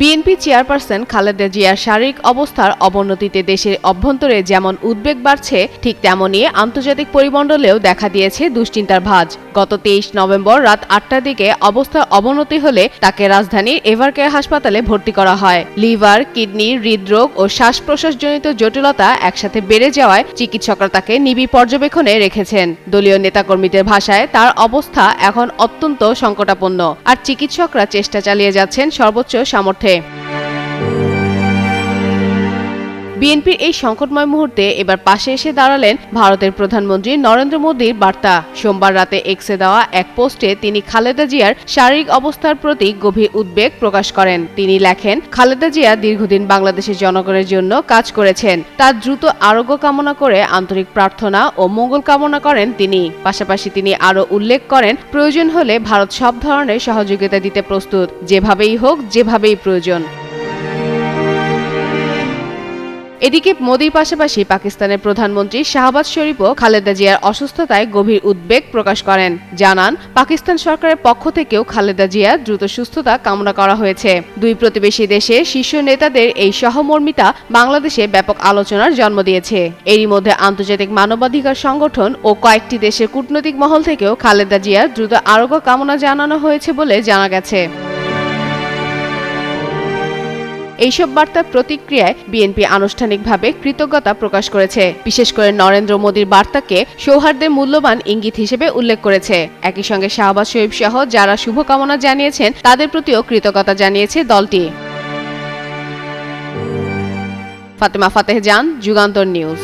BNP chairperson Khaleda জিয়ার শারীরিক অবস্থার অবনতিতে দেশের অভ্যন্তরে যেমন উদ্বেগ বাড়ছে, ঠিক তেমনই আন্তর্জাতিক পরিমণ্ডলেও দেখা দিয়েছে দুশ্চিন্তার ভাঁজ। গত তেইশ নভেম্বর রাত আটটার দিকে অবস্থার অবনতি হলে তাকে রাজধানীর এভারকেয়ার হাসপাতালে ভর্তি করা হয়। লিভার, কিডনি, হৃদরোগ ও শ্বাস প্রশ্বাসজনিত জটিলতা একসাথে বেড়ে যাওয়ায় চিকিৎসকরা তাকে নিবিড় পর্যবেক্ষণে রেখেছেন। দলীয় নেতাকর্মীদের ভাষায় তার অবস্থা এখন অত্যন্ত সংকটাপন্ন। আর চিকিৎসকরা চেষ্টা চালিয়ে যাচ্ছেন সর্বোচ্চ সামর্থ্যে noche. বিএনপির এই সংকটময় মুহূর্তে এবার পাশে এসে দাঁড়ালেন ভারতের প্রধানমন্ত্রী নরেন্দ্র মোদীর বার্তা। সোমবার রাতে এক্সে দেওয়া এক পোস্টে তিনি খালেদা জিয়ার শারীরিক অবস্থার প্রতি গভীর উদ্বেগ প্রকাশ করেন। তিনি লেখেন, খালেদা জিয়া দীর্ঘদিন বাংলাদেশের জনগণের জন্য কাজ করেছেন। তার দ্রুত আরোগ্য কামনা করে আন্তরিক প্রার্থনা ও মঙ্গল কামনা করেন তিনি। পাশাপাশি তিনি আরও উল্লেখ করেন, প্রয়োজন হলে ভারত সব ধরনের সহযোগিতা দিতে প্রস্তুত। যেভাবেই হোক, যেভাবেই প্রয়োজন। এদিকে মোদীর পাশাপাশি পাকিস্তানের প্রধানমন্ত্রী শাহবাজ শরীফও খালেদা জিয়ার অসুস্থতায় গভীর উদ্বেগ প্রকাশ করেন। জানান, পাকিস্তান সরকারের পক্ষ থেকেও খালেদা জিয়ার দ্রুত সুস্থতা কামনা করা হয়েছে। দুই প্রতিবেশী দেশের শীর্ষ নেতাদের এই সহমর্মিতা বাংলাদেশে ব্যাপক আলোচনার জন্ম দিয়েছে। এরই মধ্যে আন্তর্জাতিক মানবাধিকার সংগঠন ও কয়েকটি দেশের কূটনৈতিক মহল থেকেও খালেদা জিয়ার দ্রুত আরোগ্য কামনা জানানো হয়েছে বলে জানা গেছে। এইসব বার্তার প্রতিক্রিয়ায় বিএনপি আনুষ্ঠানিকভাবে কৃতজ্ঞতা প্রকাশ করেছে। বিশেষ করে নরেন্দ্র মোদীর বার্তাকে সৌহার্দ্যের মূল্যবান ইঙ্গিত হিসেবে উল্লেখ করেছে। একই সঙ্গে শাহবাজ শরীফ সহ যারা শুভকামনা জানিয়েছেন, তাদের প্রতিও কৃতজ্ঞতা জানিয়েছে দলটি। ফাতেমা ফাতেহ জান, যুগান্তর নিউজ।